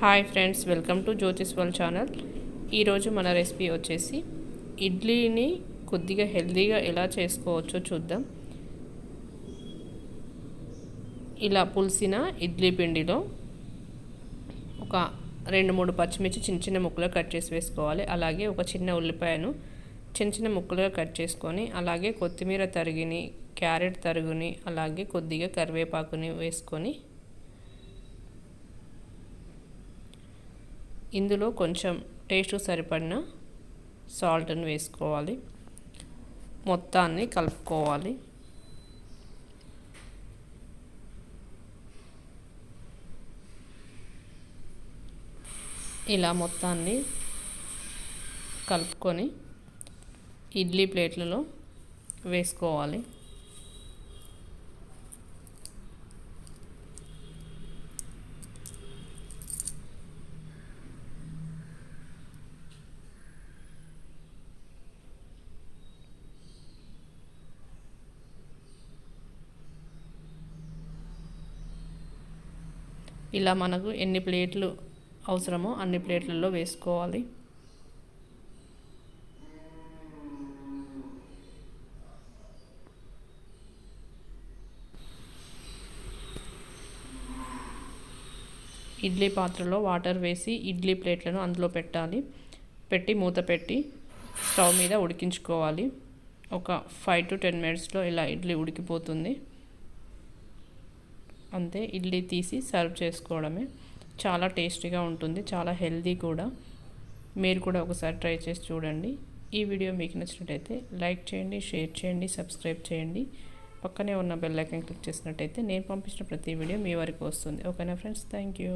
Hi friends welcome to జ్యోతిష్ వల్ channel. ఈరోజు మన రెసిపీ వచ్చేసి ఇడ్లీని కొద్దిగా హెల్తీగా ఎలా చేసుకోవచ్చో చూద్దాం. ఇలా పులిసిన ఇడ్లీ పిండిలో ఒక రెండు మూడు పచ్చిమిర్చి చిన్న చిన్న ముక్కలుగా కట్ చేసి వేసుకోవాలి. అలాగే ఒక చిన్న ఉల్లిపాయను చిన్న చిన్న ముక్కలుగా కట్ చేసుకొని అలాగే కొత్తిమీర తరిగిని క్యారెట్ తరుగుని అలాగే కొద్దిగా కరివేపాకుని వేసుకొని ఇందులో కొంచెం టేస్ట్ సరిపడిన సాల్ట్ని వేసుకోవాలి. మొత్తాన్ని కలుపుకోవాలి. ఇలా మొత్తాన్ని కలుపుకొని ఇడ్లీ ప్లేట్లలో వేసుకోవాలి. ఇలా మనకు ఎన్ని ప్లేట్లు అవసరమో అన్ని ప్లేట్లలో వేసుకోవాలి. ఇడ్లీ పాత్రలో వాటర్ వేసి ఇడ్లీ ప్లేట్లను అందులో పెట్టాలి. పెట్టి మూత పెట్టి స్టవ్ మీద ఉడికించుకోవాలి. ఒక ఫైవ్ టు టెన్ మినిట్స్లో ఇలా ఇడ్లీ ఉడికిపోతుంది. అంతే ఇడ్లీ తీసి సర్వ్ చేసుకోవడమే. చాలా టేస్టీగా ఉంటుంది చాలా హెల్దీ కూడా. మీరు కూడా ఒకసారి ట్రై చేసి చూడండి. ఈ వీడియో మీకు నచ్చినట్టయితే లైక్ చేయండి షేర్ చేయండి సబ్స్క్రైబ్ చేయండి. పక్కనే ఉన్న బెల్ ఐకాన్ క్లిక్ చేసినట్టయితే నేను పంపించిన ప్రతి వీడియో మీ వరకు వస్తుంది. ఓకేనా ఫ్రెండ్స్? Thank you.